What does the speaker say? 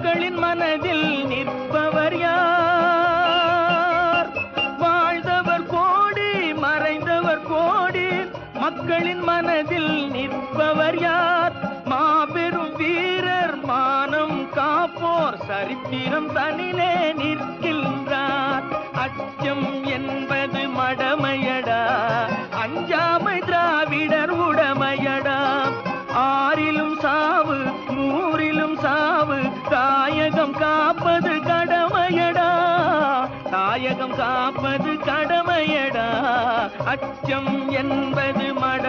மக்களின் மனதில் நிற்பவர் யார்? வாழ்ந்தவர் கோடி மறைந்தவர் கோடி மக்களின் மனதில் நிற்பவர் யார்? மாபெரும் வீரர் மானம் காப்போர் சரித்திரம் தனிலே நிற்கின்றார். அச்சம் தாயகம் காப்பது கடமையடா. தாயகம் காப்பது கடமையடா. அச்சம் என்பது மட